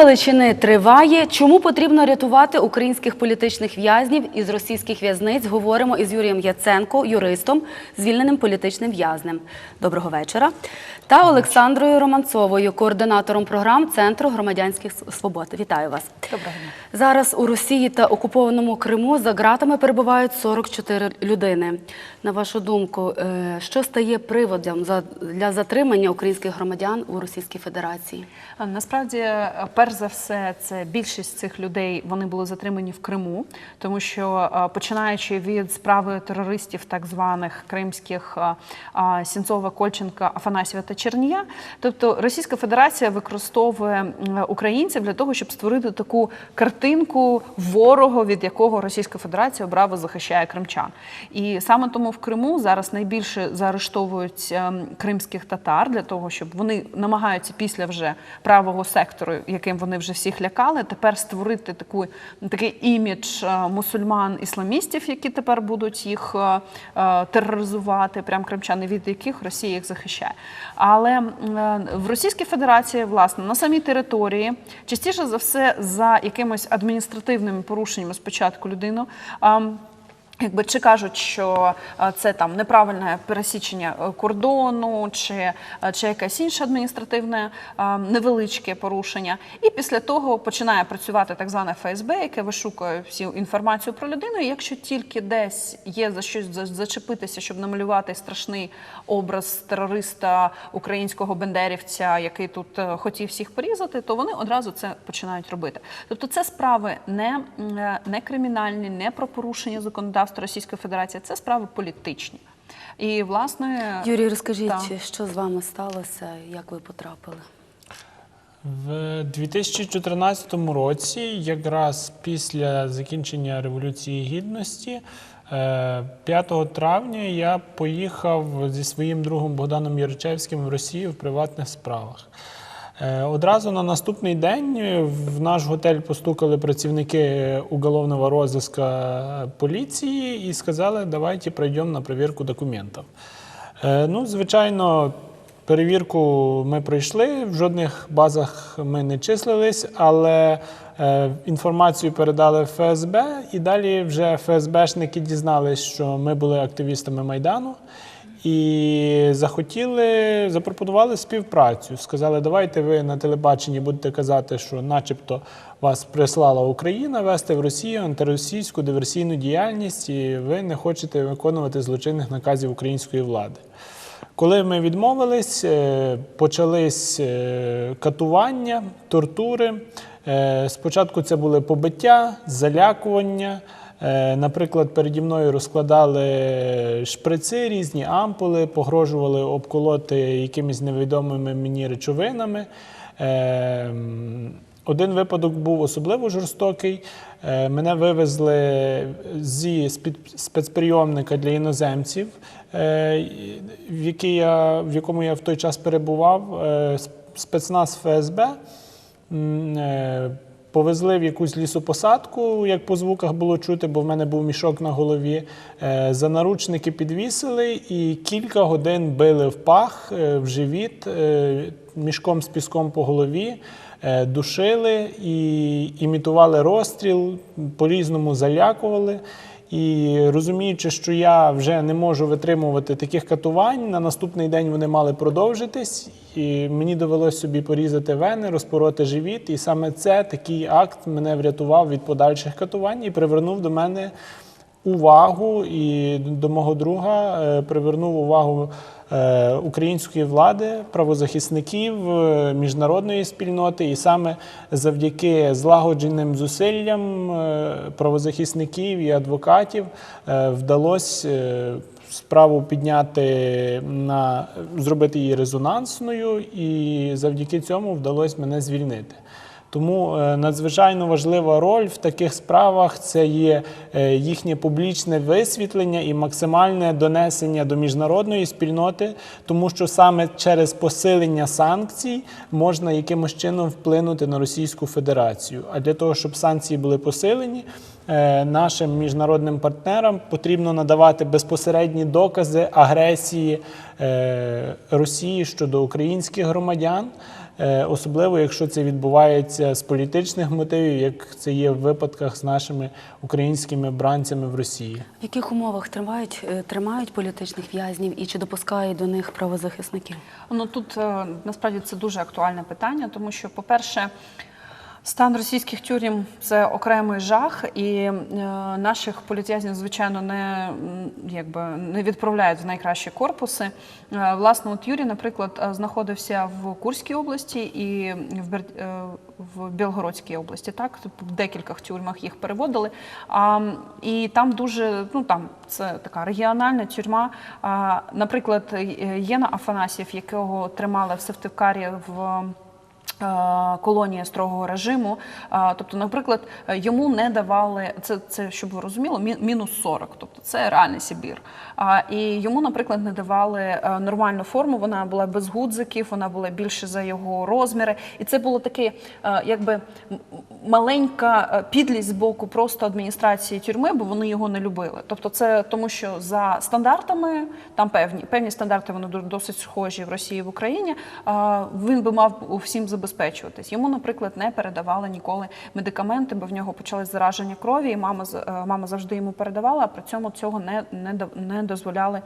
Галичини триває. Чому потрібно рятувати українських політичних в'язнів із російських в'язниць? Говоримо із Юрієм Яценко, юристом, звільненим політичним в'язнем. Доброго вечора. Та Олександрою Романцовою, координатором програм Центру громадянських свобод. Вітаю вас. Доброго дня. Зараз у Росії та окупованому Криму за ґратами перебувають 44 людини. На вашу думку, е, що стає приводом для затримання українських громадян у Російській Федерації? Насправді, е, перш за все, це більшість цих людей вони були затримані в Криму, тому що е, починаючи від справи терористів, так званих кримських е, Сінцова, Кольченка, Афанасьєва та Чернія, тобто Російська Федерація використовує українців для того, щоб створити таку картинку ворога, від якого Російська Федерація обраво захищає кримчан. І саме тому в Криму зараз найбільше заарештовують кримських татар для того, щоб вони намагаються після вже правого сектору, яким вони вже всіх лякали, тепер створити таку такий імідж е, мусульман-ісламістів, які тепер будуть їх е, е, тероризувати, прям кримчани, від яких Росія їх захищає. Але в Російській Федерації, власне, на самій території частіше за все за якимось адміністративними порушеннями спочатку людину. Якби чи кажуть, що е, це там неправильне пересічення е, кордону, чи, е, чи якесь інше адміністративне невеличке порушення, і після того починає працювати так зване ФСБ, яке вишукує всю інформацію про людину. І якщо тільки десь є за щось зачепитися, щоб намалювати страшний образ терориста українського бендерівця, який тут хотів всіх порізати, то вони одразу це починають робити. Тобто, це справи не, не кримінальні, не про порушення законодавства Російської Федерації, це справи політичні. І власне Юрій, розкажіть, Так. що з вами сталося, як ви потрапили? В 2014 році, якраз після закінчення Революції Гідності, е, 5 травня я поїхав зі своїм другом Богданом Яричевським в Росію в приватних справах. Е, Одразу на наступний день в наш готель постукали працівники уголовного розыска поліції і сказали, давайте пройдемо на перевірку документів. Е, Ну, звичайно, перевірку ми пройшли, в жодних базах ми не числились, але е, інформацію передали ФСБ, і далі вже ФСБшники дізналися, що ми були активістами Майдану. І захотіли, запропонували співпрацю. Сказали, давайте ви на телебаченні будете казати, що начебто вас прислала Україна вести в Росію антиросійську диверсійну діяльність, і ви не хочете виконувати злочинних наказів української влади. Коли ми відмовились, е, почались е, катування, тортури. Е, Спочатку це були побиття, залякування. Наприклад, переді мною розкладали шприци, різні ампули, погрожували обколоти якимись невідомими мені речовинами. Один випадок був особливо жорстокий. Е, Мене вивезли зі спецприйомника для іноземців, е, в, який я, в якому я в той час перебував, е, спецназ ФСБ. Повезли в якусь лісопосадку, як по звуках було чути, бо в мене був мішок на голові. За наручники підвісили і кілька годин били в пах, в живіт, мішком з піском по голові, душили і імітували розстріл, по-різному залякували. І розуміючи, що я вже не можу витримувати таких катувань, на наступний день вони мали продовжитись, і мені довелося собі порізати вени, розпороти живіт. І саме це такий акт мене врятував від подальших катувань і привернув до мене увагу і до мого друга е, привернув увагу е, української влади, правозахисників, е, міжнародної спільноти, і саме завдяки злагодженим зусиллям е, правозахисників і адвокатів е, вдалося е, справу підняти на зробити її резонансною, і завдяки цьому вдалося мене звільнити. Тому е, надзвичайно важлива роль в таких справах це є е, їхнє публічне висвітлення і максимальне донесення до міжнародної спільноти, тому що саме через посилення санкцій можна якимось чином вплинути на Російську Федерацію. А для того, щоб санкції були посилені, е, нашим міжнародним партнерам потрібно надавати безпосередні докази агресії Росії щодо українських громадян. Е, особливо якщо це відбувається з політичних мотивів, як це є в випадках з нашими українськими бранцями в Росії. В яких умовах тримають, е, тримають політичних в'язнів і чи допускають до них правозахисників? Ну тут е, насправді це дуже актуальне питання, тому що, по-перше, стан російських тюрем це окремий жах, і е, наших політв'язнів, звичайно, не, якби, не відправляють в найкращі корпуси. Е, власне, от Юрій, наприклад, е, знаходився в Курській області і в, Бер... е, в Білгородській області. Так, в декількох тюрмах їх переводили. А, і там дуже, ну там це така регіональна тюрма. А, наприклад, е, Єна Афанасьєв, якого тримали в Севтикарі в. Е, Колонія строгого режиму, тобто, наприклад, е, йому не давали це, це щоб ви розуміли, мінус 40, тобто це реальний Сибір. І йому, наприклад, не давали е, нормальну форму. Вона була без гудзиків, вона була більше за його розміри. І це було таке, е, якби маленька е, підлість з боку просто адміністрації тюрми, бо вони його не любили. Тобто, це тому, що за стандартами там певні певні стандарти вони досить схожі в Росії і в Україні. Він би мав всім забезпечуватись. Йому, наприклад, не передавали ніколи медикаменти, бо в нього почалось зараження крові, і мама е, мама завжди йому передавала, а при цьому цього не, не, не дозволяли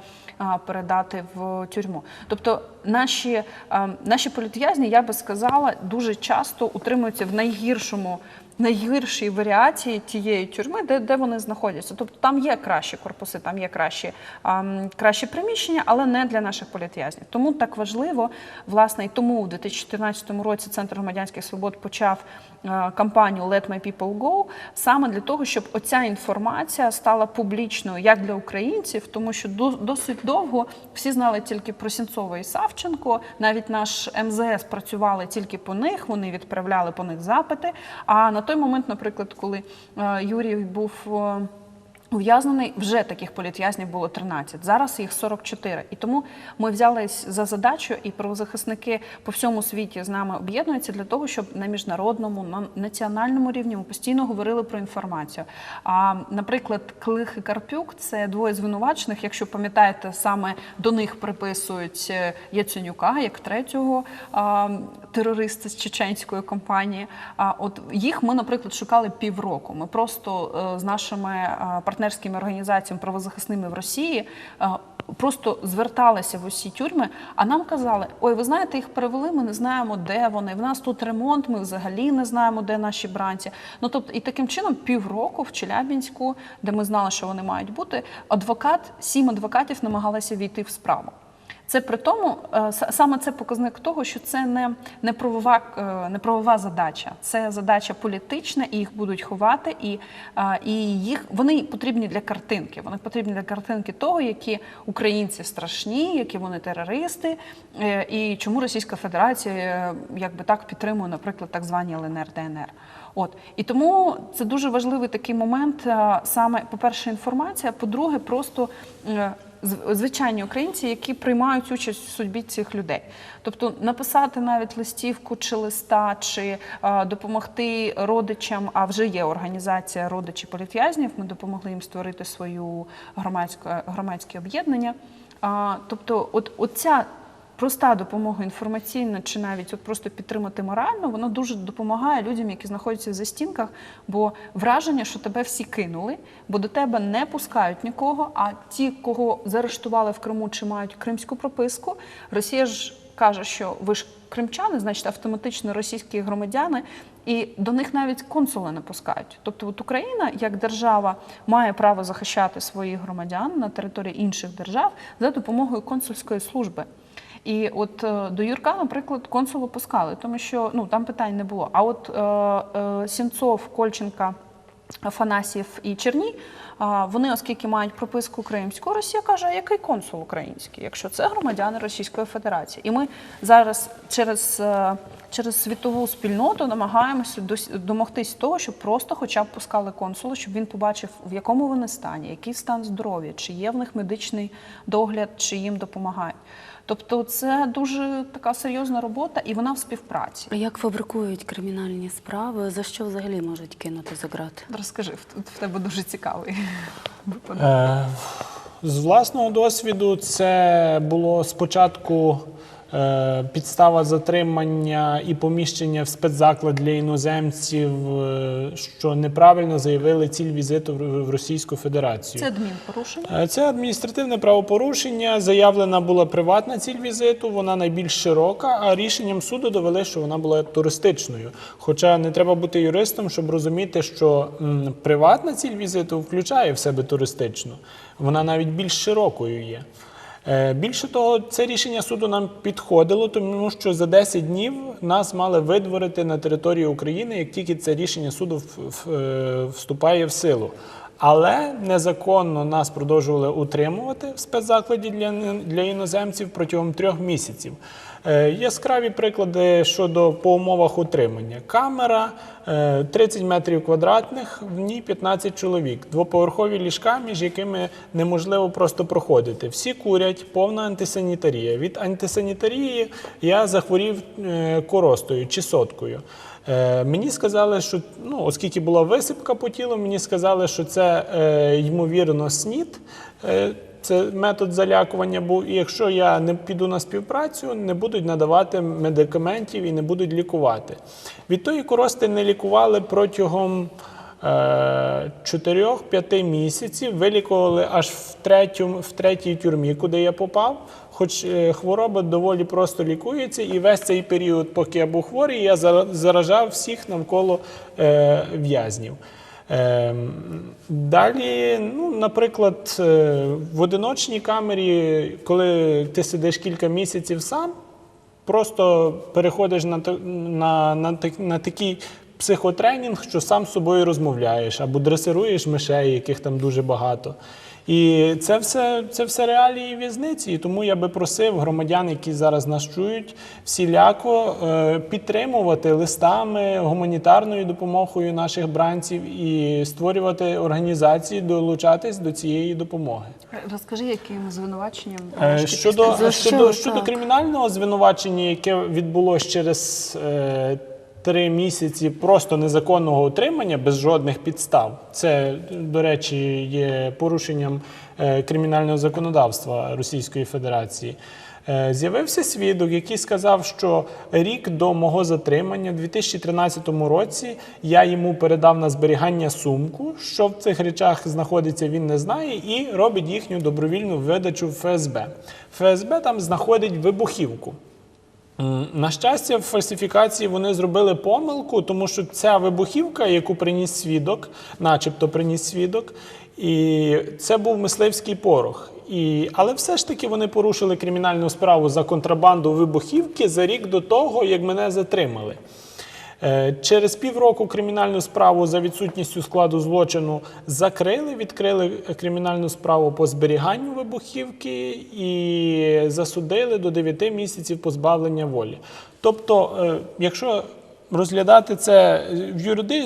передати в тюрму. Тобто наші, а, наші політв'язні, я би сказала, дуже часто утримуються в найгіршому. Найгіршій варіації тієї тюрми, де, де вони знаходяться. Тобто там є кращі корпуси, там є кращі, а, м, кращі приміщення, але не для наших політв'язнів. Тому так важливо, власне, і тому у 2014 році Центр громадянських свобод почав е, кампанію Let My People Go саме для того, щоб оця інформація стала публічною як для українців, тому що до- досить довго всі знали тільки про Сінцова і Савченко. Навіть наш МЗС працювали тільки по них, вони відправляли по них запити. А на той момент, наприклад, коли е, Юрій був. е, Ув'язнений вже таких політв'язнів було 13, зараз їх 44. І тому ми взялись за задачу, і правозахисники по всьому світі з нами об'єднуються для того, щоб на міжнародному, на національному рівні ми постійно говорили про інформацію. А, наприклад, Клих і Карпюк це двоє звинувачених. Якщо пам'ятаєте, саме до них приписують е, Яценюка як третього терориста з чеченської компанії. А от їх ми, наприклад, шукали півроку. Ми просто е, з нашими е, партнерськими організаціями правозахисними в Росії. е, Просто зверталися в усі тюрми, а нам казали: ой, ви знаєте, їх перевели, ми не знаємо, де вони. В нас тут ремонт, ми взагалі не знаємо, де наші бранці. Ну тобто, і таким чином, півроку в Челябінську, де ми знали, що вони мають бути, адвокат, сім адвокатів намагалися війти в справу. Це при тому, е, саме це показник того, що це не, не, правова, е, не правова задача, це задача політична, і їх будуть ховати, і, е, і їх вони потрібні для картинки. Вони потрібні для картинки того, які українці страшні, які вони терористи, і чому Російська Федерація якби так підтримує, наприклад, так звані ЛНР ДНР. От і тому це дуже важливий такий момент. Саме, по-перше, інформація, по-друге, просто звичайні українці, які приймають участь в судьбі цих людей. Тобто написати навіть листівку чи листа, чи е, допомогти родичам. А вже є організація родичі політв'язнів. Ми допомогли їм створити свою громадське громадське об'єднання. А, тобто, от оця проста допомога інформаційна чи навіть от просто підтримати морально, воно дуже допомагає людям, які знаходяться в застінках, бо враження, що тебе всі кинули, бо до тебе не пускають нікого. А ті, кого заарештували в Криму чи мають кримську прописку, Росія ж каже, що ви ж кримчани, значить автоматично російські громадяни. І до них навіть консули не пускають. Тобто, от Україна як держава має право захищати своїх громадян на території інших держав за допомогою консульської служби. І от е, до Юрка, наприклад, консулу пускали, тому що ну там питань не було. А от е, е, Сінцов, Кольченка, Афанасьєв і Черній, вони, оскільки мають прописку кримську, Росія каже, який консул український, якщо це громадяни Російської Федерації. І ми зараз через, е, через світову спільноту намагаємося домогтись того, щоб просто хоча б пускали консула, щоб він побачив, в якому вони стані, який стан здоров'я, чи є в них медичний догляд, чи їм допомагають. Тобто це дуже така серйозна робота, і вона в співпраці. А Як фабрикують кримінальні справи? За що взагалі можуть кинути за грати? Розкажи, в в тебе дуже цікавий випадок. Е, З власного досвіду це було спочатку підстава затримання і поміщення в спецзаклад для іноземців, е, що неправильно заявили ціль візиту в в Російську Федерацію. Це адмінпорушення. Е, Це адміністративне правопорушення. Заявлена була приватна ціль візиту, вона найбільш широка, а рішенням суду довели, що вона була туристичною. Хоча не треба бути юристом, щоб розуміти, що приватна ціль візиту включає в себе туристичну. Вона навіть більш широкою є. Е, Більше того, це рішення суду нам підходило, тому що за 10 днів нас мали видворити на території України, як тільки це рішення суду е, вступає в силу. Але незаконно нас продовжували утримувати в спецзакладі для іноземців протягом трьох місяців. Е, яскраві приклади щодо по умовах утримання. Камера е, 30 метрів квадратних, в ній 15 чоловік, двоповерхові ліжка, між якими неможливо просто проходити. Всі курять, повна антисанітарія. Від антисанітарії я захворів е, коростою чи соткою. Е, мені сказали, що ну, оскільки була висипка по тілу, мені сказали, що це е, ймовірно СНІД. Е, це метод залякування був. І якщо я не піду на співпрацю, не будуть надавати медикаментів і не будуть лікувати. Від тої корости не лікували протягом е, 4-5 місяців. Вилікували аж в, третьому, в третій тюрмі, куди я попав. Хоч е, хвороба доволі просто лікується, і весь цей період, поки я був хворий, я зара- заражав всіх навколо е, в'язнів. Ем, Далі, ну, наприклад, е, в одиночній камері, коли ти сидиш кілька місяців сам, просто переходиш на, на, на, на такий психотренінг, що сам з собою розмовляєш або дресируєш мишей, яких там дуже багато. І це все, це все реалії в'язниці. І тому я би просив громадян, які зараз нас чують, всіляко е, підтримувати листами, гуманітарною допомогою наших бранців і створювати організації, долучатись до цієї допомоги. Розкажи, яким звинуваченням Е, Щодо, щодо, щодо кримінального звинувачення, яке відбулося через е, три місяці просто незаконного утримання без жодних підстав, це, до речі, є порушенням е, кримінального законодавства Російської Федерації. Е, З'явився свідок, який сказав, що рік до мого затримання, у 2013 році, я йому передав на зберігання сумку. Що в цих речах знаходиться, він не знає, і робить їхню добровільну видачу в ФСБ. ФСБ там знаходить вибухівку. На щастя, в фальсифікації вони зробили помилку, тому що ця вибухівка, яку приніс свідок, начебто приніс свідок, і це був мисливський порох. І, але все ж таки вони порушили кримінальну справу за контрабанду вибухівки за рік до того, як мене затримали. Е, Через півроку кримінальну справу за відсутністю складу злочину закрили, відкрили кримінальну справу по зберіганню вибухівки і засудили до 9 місяців позбавлення волі. Тобто, е, якщо розглядати це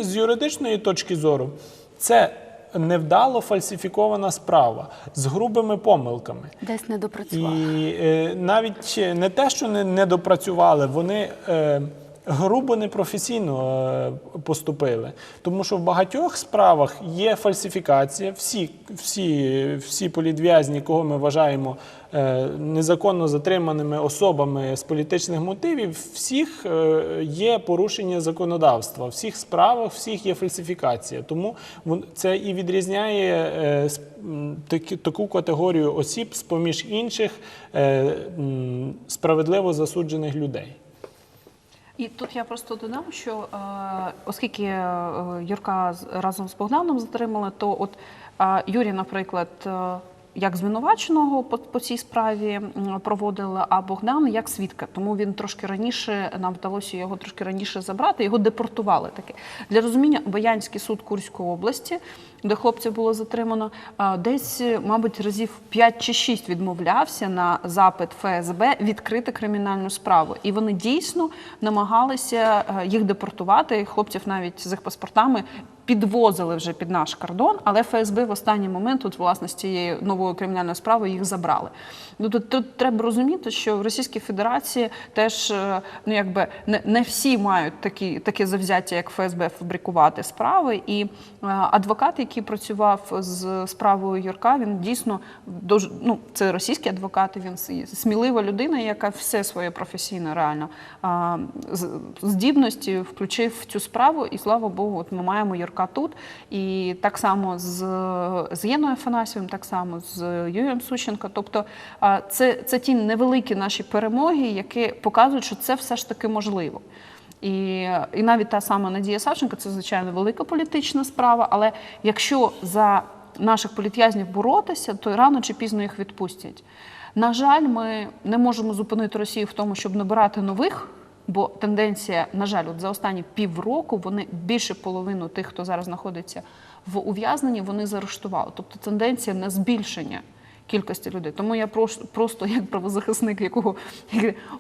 з юридичної точки зору, це невдало фальсифікована справа з грубими помилками. Десь не допрацював. І е, навіть не те, що не, не допрацювали, вони е, грубо непрофесійно е, поступили. Тому що в багатьох справах є фальсифікація. Всі, всі, всі політв'язні, кого ми вважаємо е, незаконно затриманими особами з політичних мотивів, всіх е, є порушення законодавства. В всіх справах, всіх є фальсифікація. Тому це і відрізняє таку категорію осіб з поміж інших справедливо засуджених людей. І тут я просто додам, що е, оскільки е, Юрка разом з Богданом затримали, то от е, Юрій, наприклад, як звинуваченого по, цій справі м, проводили, а Богдан як свідка. Тому він трошки раніше нам вдалося його трошки раніше забрати. Його депортували таки для розуміння. Боянський суд Курської області, де хлопців було затримано, десь, е, мабуть, разів 5 чи 6 відмовлявся на запит ФСБ відкрити кримінальну справу. І вони дійсно намагалися е, їх депортувати, хлопців навіть з їх паспортами. підвозили вже під наш кордон, але ФСБ в останній момент, тут власне з цією новою кримінальною справою їх забрали. Ну тут, тут треба розуміти, що в Російській Федерації теж е, ну якби не, не всі мають такі таке завзяття, як ФСБ, фабрикувати справи. І е, адвокат, який працював з справою Юрка, він дійсно дуже ну це російський адвокат. Він смілива людина, яка все своє професійне реально здібності включив в цю справу. І слава Богу, от ми маємо Юрка тут. І так само з, з Єною Афанасьєвим, так само з Юрієм Сущенко. Тобто це, це ті невеликі наші перемоги, які показують, що це все ж таки можливо. І, і навіть та сама Надія Савченко це звичайно велика політична справа. Але якщо за наших політв'язнів боротися, то рано чи пізно їх відпустять. На жаль, ми не можемо зупинити Росію в тому, щоб набирати нових. Бо тенденція, на жаль, от за останні півроку вони більше половину тих, хто зараз знаходиться в ув'язненні, вони заарештували. Тобто тенденція на збільшення кількості людей. Тому я просто, як правозахисник, якого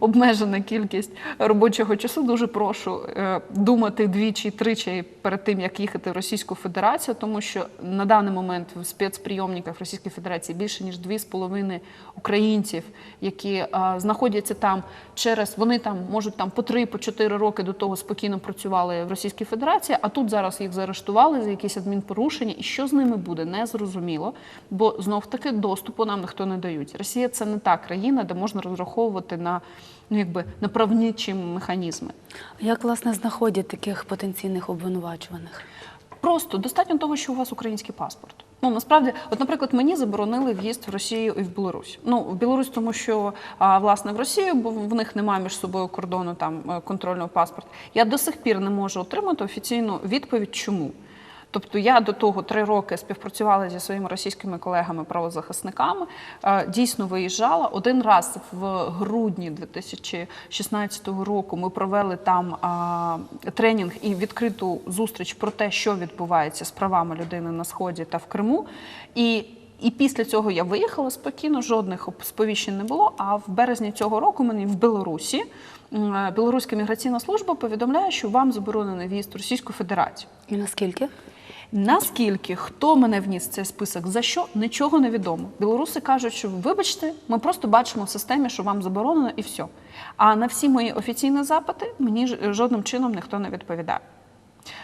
обмежена кількість робочого часу, дуже прошу е, думати двічі, тричі перед тим, як їхати в Російську Федерацію, тому що на даний момент в спецприйомниках Російської Федерації більше ніж 2,5 українців, які е, знаходяться там через вони там можуть там по 3 по 4 роки до того спокійно працювали в Російській Федерації, а тут зараз їх заарештували за якісь адмінпорушення, і що з ними буде, не зрозуміло, бо знов таки доступу нам ніхто не дають. Росія це не та країна, де можна розраховувати на ну якби на правничі механізми. Як власне знаходять таких потенційних обвинувачуваних? Просто достатньо того, що у вас український паспорт. Ну насправді, от, наприклад, мені заборонили в'їзд в Росію і в Білорусь. Ну в Білорусь, тому що а, власне в Росію, бо в них немає між собою кордону там е, контрольного паспорта. Я до сих пір не можу отримати офіційну відповідь, чому. Тобто я до того три роки співпрацювала зі своїми російськими колегами-правозахисниками, е, дійсно виїжджала. Один раз в грудні 2016 року ми провели там тренінг і відкриту зустріч про те, що відбувається з правами людини на сході та в Криму. І і після цього я виїхала спокійно, жодних сповіщень не було. А в березні цього року мені в Білорусі е, Білоруська міграційна служба повідомляє, що вам заборонений в'їзд в Російську Федерацію. І наскільки? Наскільки хто мене вніс цей список, за що нічого не відомо. Білоруси кажуть, що вибачте, ми просто бачимо в системі, що вам заборонено, і все. А на всі мої офіційні запити мені жодним чином ніхто не відповідає.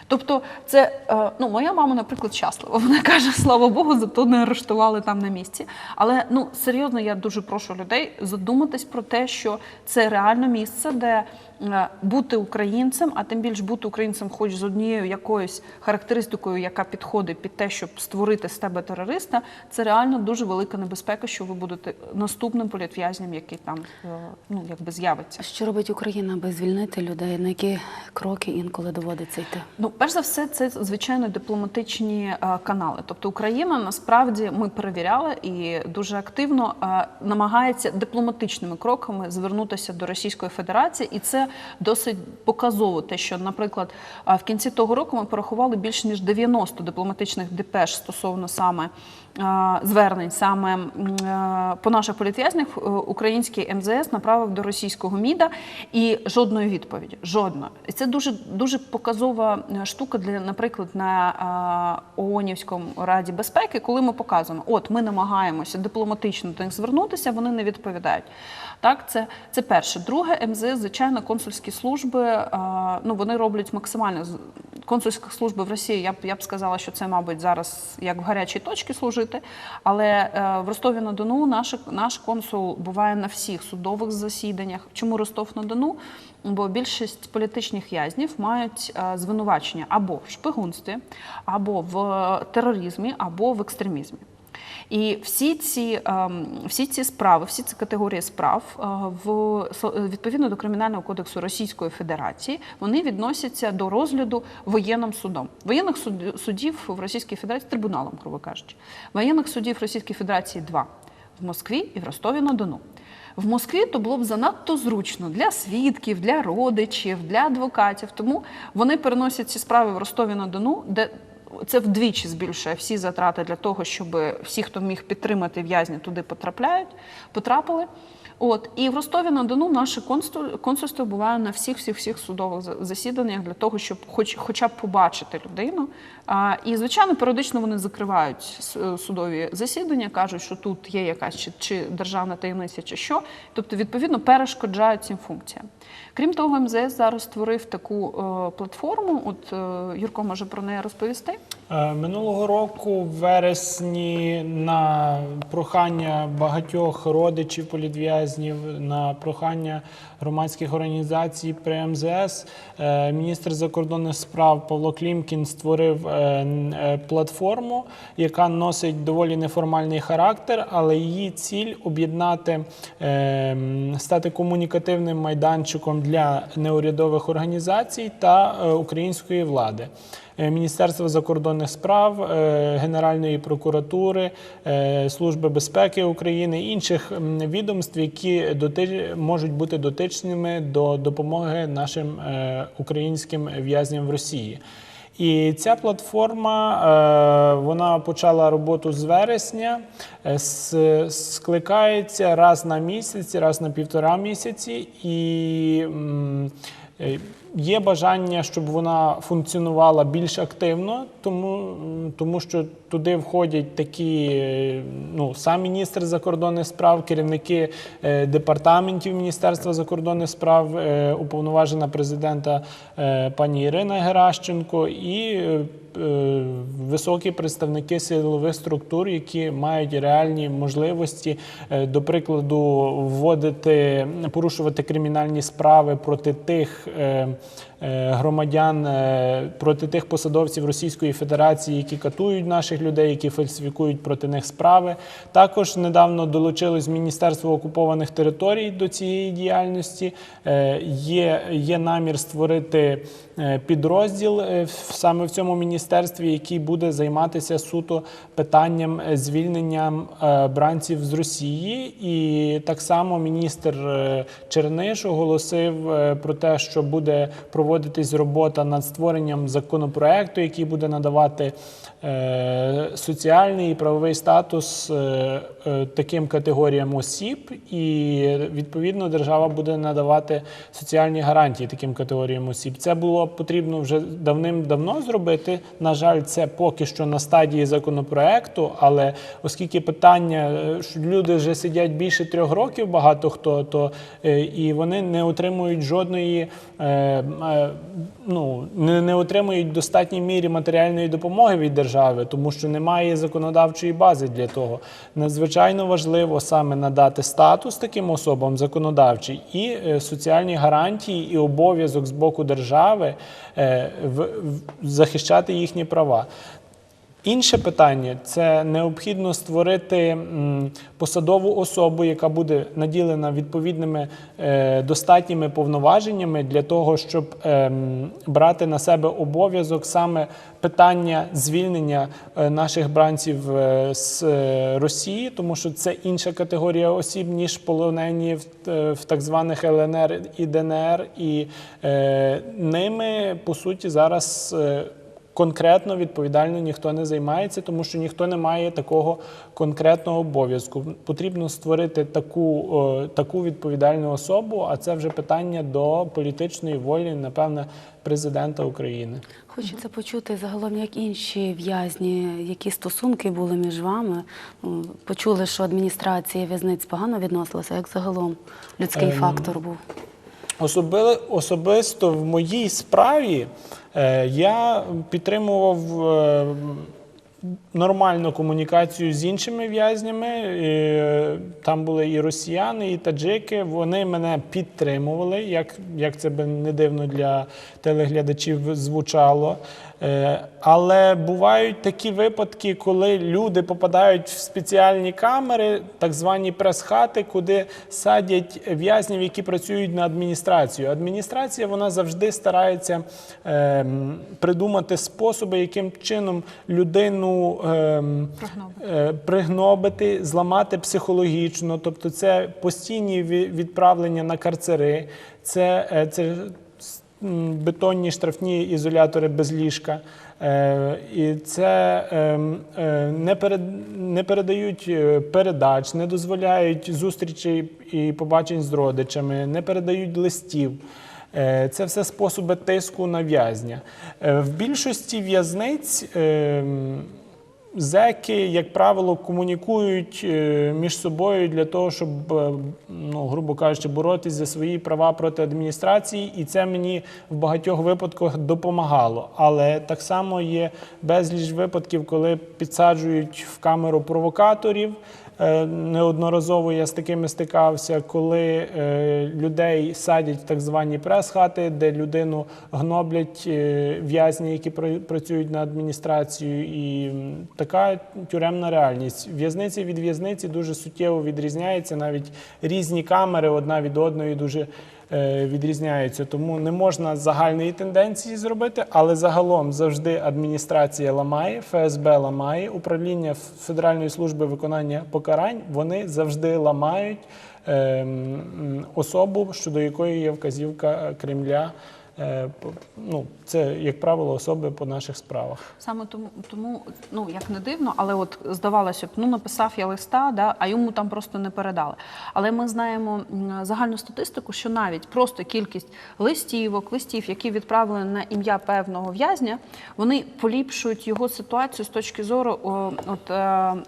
Тобто, це е, ну, моя мама, наприклад, щаслива. Вона каже, слава Богу, зато не арештували там на місці. Але ну серйозно, я дуже прошу людей задуматись про те, що це реально місце, де е, бути українцем, а тим більш бути українцем, хоч з однією якоюсь характеристикою, яка підходить під те, щоб створити з тебе терориста, це реально дуже велика небезпека, що ви будете наступним політв'язням, який там е, ну якби з'явиться. Що робить Україна, аби звільнити людей? На які кроки інколи доводиться йти? Ну, перш за все, це звичайно дипломатичні е, канали. Тобто Україна насправді ми перевіряли і дуже активно е, намагається дипломатичними кроками звернутися до Російської Федерації, і це досить показово. Те, що, наприклад, е, в кінці того року ми порахували більше ніж 90 дипломатичних депеш стосовно саме звернень саме по наших політв'язнях український МЗС направив до російського МІДа і жодної відповіді. Жодної. І це дуже дуже показова штука для, наприклад, на ООНівському раді безпеки, коли ми показуємо, от ми намагаємося дипломатично до них звернутися, вони не відповідають. Так, це, це перше. Друге, МЗС, звичайно, консульські служби, ну вони роблять максимально консульських служба в Росії. Я б я б сказала, що це, мабуть, зараз як в гарячій точці служити. Але е, в Ростові на Дону наш, наш консул буває на всіх судових засіданнях. Чому Ростов на Дону? Бо більшість політичних в'язнів мають е, звинувачення або в шпигунстві, або в е, тероризмі, або в екстремізмі. І всі ці, ем, всі ці справи, всі ці категорії справ е, в відповідно до кримінального кодексу Російської Федерації вони відносяться до розгляду воєнним судом. Воєнних суд- судів в Російській Федерації трибуналом, грубо кажучи. Воєнних судів Російської Федерації два в Москві і в Ростові на Дону. В Москві то було б занадто зручно для свідків, для родичів, для адвокатів. Тому вони переносять ці справи в Ростові на Дону, де це вдвічі збільшує всі затрати для того, щоб всі, хто міг підтримати в'язні, туди потрапляють, потрапили. От і в Ростові на Дону наше консуль- консульство буває на всіх всіх всіх судових засіданнях для того, щоб хоч хоча б побачити людину. А, і звичайно, періодично вони закривають судові засідання, кажуть, що тут є якась чи, чи державна таємниця, чи що. Тобто, відповідно, перешкоджають цим функціям. Крім того, МЗС зараз створив таку е, платформу. От е, Юрко може про неї розповісти. Е, Минулого року, в вересні, на прохання багатьох родичів політв'язнів, на прохання громадських організацій при е, міністр закордонних справ Павло Клімкін створив е, платформу, яка носить доволі неформальний характер, але її ціль об'єднати, стати комунікативним майданчиком для неурядових організацій та української влади. Е, Міністерства закордонних справ, е, Генеральної прокуратури, е, Служби безпеки України, інших відомств, які можуть бути дотичними до допомоги нашим українським в'язням в Росії. І ця платформа вона почала роботу з вересня, скликається раз на місяць, раз на півтора місяці, і є бажання, щоб вона функціонувала більш активно, тому, тому що туди входять такі, ну, сам міністр закордонних справ, керівники е, департаментів Міністерства закордонних справ, е, уповноважена президента е, пані Ірина Геращенко і високі представники силових структур, які мають реальні можливості, е, до прикладу, вводити, порушувати кримінальні справи проти тих. Е, Громадян е, проти тих посадовців Російської Федерації, які катують наших людей, які фальсифікують проти них справи. Також недавно долучилось Міністерство окупованих територій до цієї діяльності. Е, Є, є намір створити підрозділ саме в цьому міністерстві, який буде займатися суто питанням звільненням бранців з Росії. І так само міністр Черниш оголосив про те, що буде проводитись робота над створенням законопроекту, який буде надавати е, соціальний і правовий статус е, е, таким категоріям осіб, і відповідно держава буде надавати соціальні гарантії таким категоріям осіб. Це було потрібно вже давним-давно зробити. На жаль, це поки що на стадії законопроекту, але оскільки питання, що люди вже сидять більше трьох років, багато хто то і вони не отримують жодної, е, е, ну не, не отримують в достатній мірі матеріальної допомоги від держави, тому що немає законодавчої бази для того. Надзвичайно важливо саме надати статус таким особам законодавчий і е, соціальні гарантії, і обов'язок з боку держави е, в, в- захищати їхні права. Інше питання це необхідно створити посадову особу, яка буде наділена відповідними е, достатніми повноваженнями для того, щоб ем, брати на себе обов'язок саме питання звільнення е, наших бранців е, з Росії, тому що це інша категорія осіб, ніж полонені в, так званих ЛНР і ДНР, і ними по суті зараз. Конкретно відповідально ніхто не займається, тому що ніхто не має такого конкретного обов'язку. Потрібно створити таку, е, таку відповідальну особу, а це вже питання до політичної волі, напевне, президента України. Хочеться почути загалом, як інші в'язні, які стосунки були між вами. Почули, що адміністрація в'язниць погано відносилася, як загалом людський Ем, фактор був. Особи, особисто в моїй справі е, я підтримував е, нормальну комунікацію з іншими в'язнями. Е, там були і росіяни, і таджики. Вони мене підтримували, як, як це би не дивно для телеглядачів звучало. Е, але бувають такі випадки, коли люди попадають в спеціальні камери, так звані прес-хати, куди садять в'язнів, які працюють на адміністрацію. Адміністрація вона завжди старається е, придумати способи, яким чином людину ем, е, пригнобити, зламати психологічно. Тобто, це постійні відправлення на карцери, це, е, це бетонні штрафні ізолятори без ліжка. Е, І це ем, е, не, перед, не передають е, передач, не дозволяють зустрічей і побачень з родичами, не передають листів. Це все способи тиску на в'язня. В більшості в'язниць ем, зеки, як правило, комунікують е, між собою для того, щоб, е, ну, грубо кажучи, боротись за свої права проти адміністрації, і це мені в багатьох випадках допомагало. Але так само є безліч випадків, коли підсаджують в камеру провокаторів. Е, Неодноразово я з такими стикався, коли е, людей садять в так звані прес-хати, де людину гноблять е, в'язні, які працюють на адміністрацію, і така тюремна реальність. В'язниці від в'язниці дуже суттєво відрізняється. Навіть різні камери одна від одної дуже відрізняються. Тому не можна загальної тенденції зробити, але загалом завжди адміністрація ламає, ФСБ ламає, управління Федеральної служби виконання покарань вони завжди ламають е, особу, щодо якої є вказівка е, Кремля. Е, Ну, це, як правило, особи по наших справах. Саме тому, тому, ну як не дивно, але от здавалося б, ну написав я листа, да, а йому там просто не передали. Але ми знаємо загальну статистику, що навіть просто кількість листівок, листів, які відправлені на ім'я певного в'язня, вони поліпшують його ситуацію з точки зору от, е,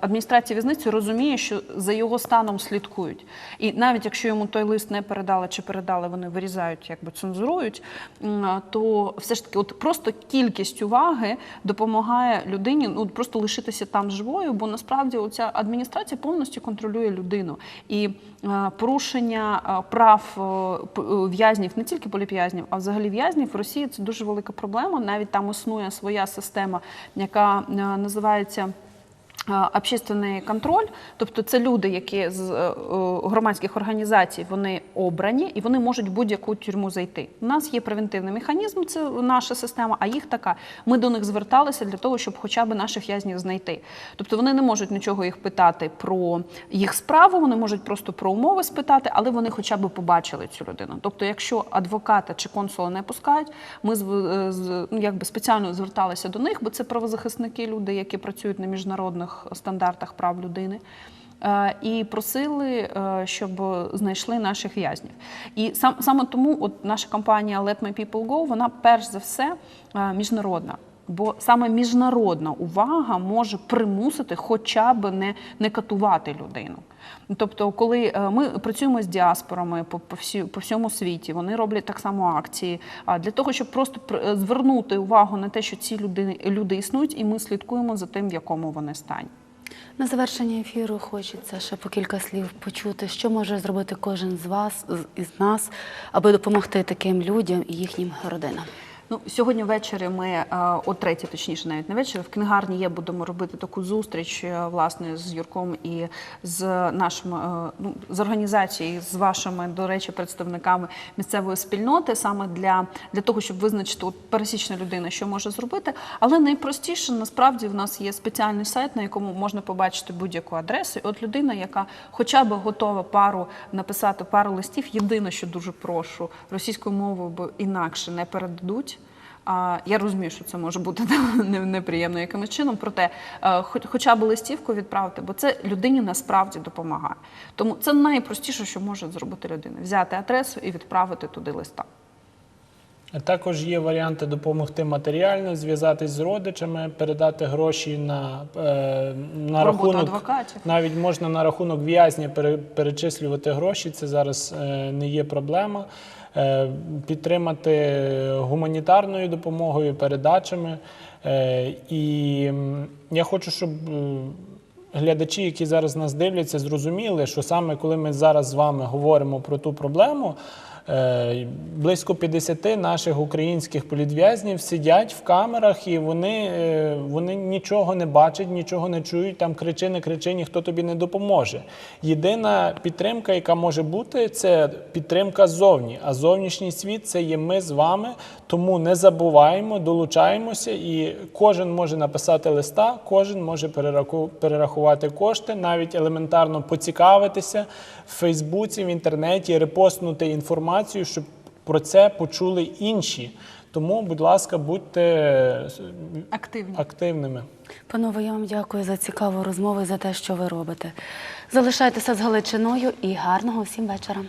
адміністрації в'язниці розуміє, що за його станом слідкують. І навіть якщо йому той лист не передали чи передали, вони вирізають, якби цензурують, то все ж таки, от просто кількість уваги допомагає людині ну просто лишитися там живою, бо насправді оця адміністрація повністю контролює людину і е, порушення е, прав е, в'язнів, не тільки політв'язнів, а взагалі в'язнів в Росії це дуже велика проблема. Навіть там існує своя система, яка називається. Е, Общественний контроль, тобто це люди, які з е, е, громадських організацій вони обрані і вони можуть будь-яку тюрму зайти. У нас є превентивний механізм, це наша система, а їх така. Ми до них зверталися для того, щоб хоча б наших в'язнів знайти. Тобто вони не можуть нічого їх питати про їх справу, вони можуть просто про умови спитати, але вони хоча б побачили цю людину. Тобто, якщо адвоката чи консула не пускають, ми ну, якби спеціально зверталися до них, бо це правозахисники, люди, які працюють на міжнародних стандартах прав людини. Е, І просили, е, щоб знайшли наших в'язнів. І сам саме тому, от наша компанія Let My People Go, вона перш за все е, міжнародна. Бо саме міжнародна увага може примусити хоча б не, не катувати людину. Тобто, коли е, ми працюємо з діаспорами по, по, всі, по всьому світі, вони роблять так само акції а, для того, щоб просто пр- е, звернути увагу на те, що ці люди, люди існують, і ми слідкуємо за тим, в якому вони стані. На завершення ефіру хочеться ще по кілька слів почути, що може зробити кожен з вас, із нас, аби допомогти таким людям і їхнім родинам. Ну, сьогодні ввечері ми е, о третій, точніше, навіть не ввечері, в книгарні є, будемо робити таку зустріч е, власне з Юрком і з нашими е, ну, з організацією, з вашими, до речі, представниками місцевої спільноти, саме для, для того, щоб визначити от, пересічна людина, що може зробити. Але найпростіше насправді в нас є спеціальний сайт, на якому можна побачити будь-яку адресу. І от людина, яка хоча б готова пару написати пару листів, єдине, що дуже прошу, російською мовою, бо інакше не передадуть. А, Я розумію, що це може бути неприємно якимось чином, проте е, хоч- хоча б листівку відправити, бо це людині насправді допомагає. Тому це найпростіше, що може зробити людина: взяти адресу і відправити туди листа. Також є варіанти допомогти матеріально, зв'язатись з родичами, передати гроші на, е, на Роботу рахунок адвокатів. Навіть можна на рахунок в'язня пере- перечислювати гроші. Це зараз е, не є проблема. Е, Підтримати гуманітарною допомогою, передачами. Е, І я хочу, щоб е, глядачі, які зараз нас дивляться, зрозуміли, що саме коли ми зараз з вами говоримо про ту проблему. Е, Близько 50 наших українських політв'язнів сидять в камерах і вони, е, вони нічого не бачать, нічого не чують. Там кричи, не кричи, ніхто тобі не допоможе. Єдина підтримка, яка може бути, це підтримка ззовні. А зовнішній світ це є ми з вами. Тому не забуваємо, долучаємося, і кожен може написати листа, кожен може перерахувати кошти, навіть елементарно поцікавитися в Фейсбуці, в інтернеті, репостнути інформацію, щоб про це почули інші. Тому, будь ласка, будьте е, Активні. активними. Панове, я вам дякую за цікаву розмову і за те, що ви робите. Залишайтеся з Галичиною і гарного всім вечора.